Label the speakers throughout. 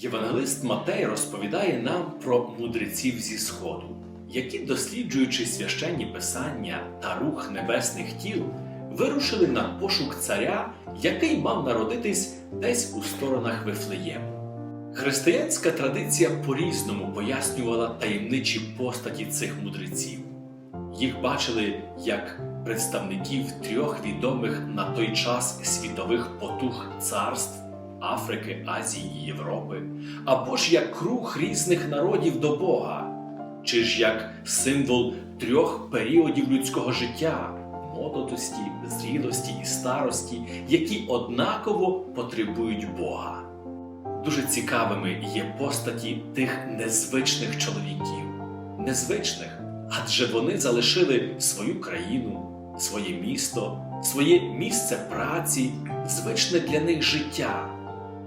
Speaker 1: Євангелист Матей розповідає нам про мудреців зі Сходу, які, досліджуючи священні писання та рух небесних тіл, вирушили на пошук царя, який мав народитись десь у сторонах Вифлеєму. Християнська традиція по-різному пояснювала таємничі постаті цих мудреців. Їх бачили як представників трьох відомих на той час світових потуг царств Африки, Азії Європи, або ж як круг різних народів до Бога, чи ж як символ трьох періодів людського життя молодості, зрілості і старості, які однаково потребують Бога. Дуже цікавими є постаті тих незвичних чоловіків, незвичних, адже вони залишили свою країну, своє місто, своє місце праці, звичне для них життя,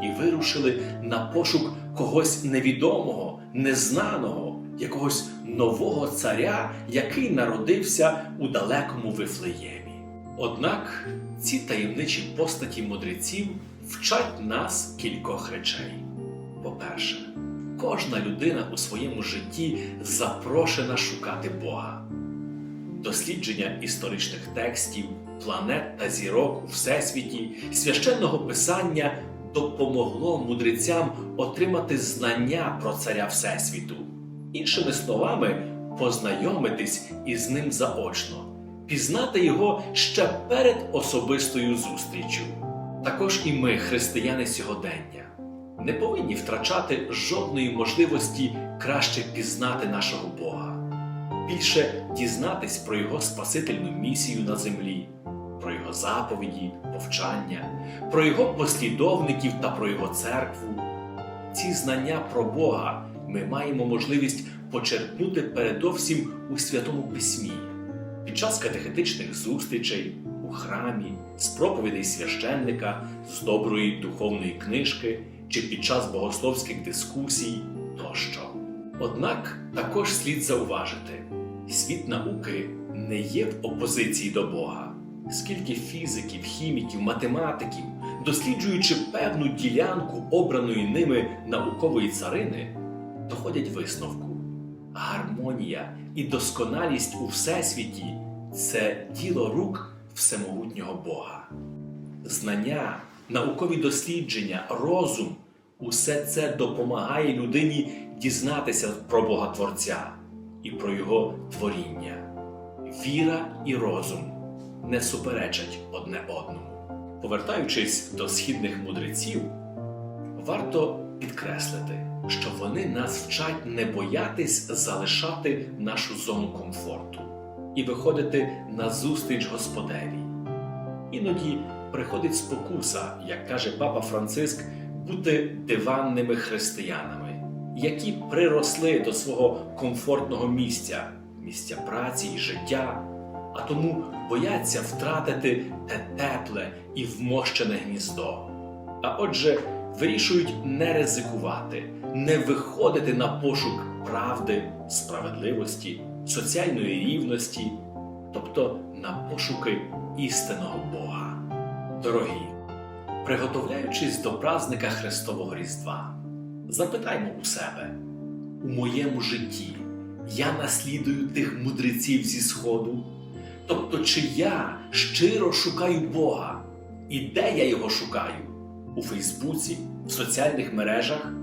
Speaker 1: і вирушили на пошук когось невідомого, незнаного, якогось нового царя, який народився у далекому Вифлеємі. Однак ці таємничі постаті мудреців вчать нас кількох речей. По-перше, кожна людина у своєму житті запрошена шукати Бога. Дослідження історичних текстів, планет та зірок у Всесвіті, священного писання допомогло мудрецям отримати знання про царя Всесвіту. Іншими словами, познайомитись із ним заочно, пізнати його ще перед особистою зустрічю. Також і ми, християни сьогодення, не повинні втрачати жодної можливості краще пізнати нашого Бога, більше дізнатись про Його спасительну місію на землі, про Його заповіді, повчання, про Його послідовників та про Його церкву. Ці знання про Бога ми маємо можливість почерпнути передовсім у Святому Письмі, під час катехетичних зустрічей, у храмі, з проповідей священника, з доброї духовної книжки чи під час богословських дискусій тощо. Однак також слід зауважити, світ науки не є в опозиції до Бога. Скільки фізиків, хіміків, математиків, досліджуючи певну ділянку обраної ними наукової царини, доходять висновку. Гармонія і досконалість у Всесвіті це діло рук всемогутнього Бога. Знання, наукові дослідження, розум усе це допомагає людині дізнатися про Бога Творця і про Його творіння. Віра і розум не суперечать одне одному. Повертаючись до східних мудреців, варто підкреслити, що вони нас вчать не боятись залишати нашу зону комфорту і виходити на зустріч Господеві. Іноді приходить спокуса, як каже папа Франциск, бути диванними християнами, які приросли до свого комфортного місця, місця праці і життя, а тому бояться втратити те тепле і вмощене гніздо. А отже, вирішують не ризикувати, не виходити на пошук правди, справедливості, соціальної рівності, тобто на пошуки істинного Бога. Дорогі, приготовляючись до празника Христового Різдва, запитаймо у себе, у моєму житті я наслідую тих мудреців зі Сходу, тобто чи я щиро шукаю Бога, і де я його шукаю? У Фейсбуці, в соціальних мережах,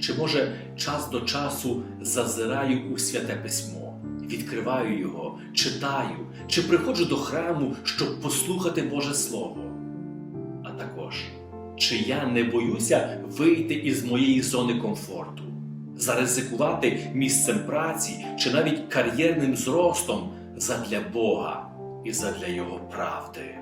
Speaker 1: чи може час до часу зазираю у святе письмо, відкриваю його, читаю, чи приходжу до храму, щоб послухати Боже Слово. А також, чи я не боюся вийти із моєї зони комфорту, заризикувати місцем праці чи навіть кар'єрним зростом задля Бога і задля Його правди.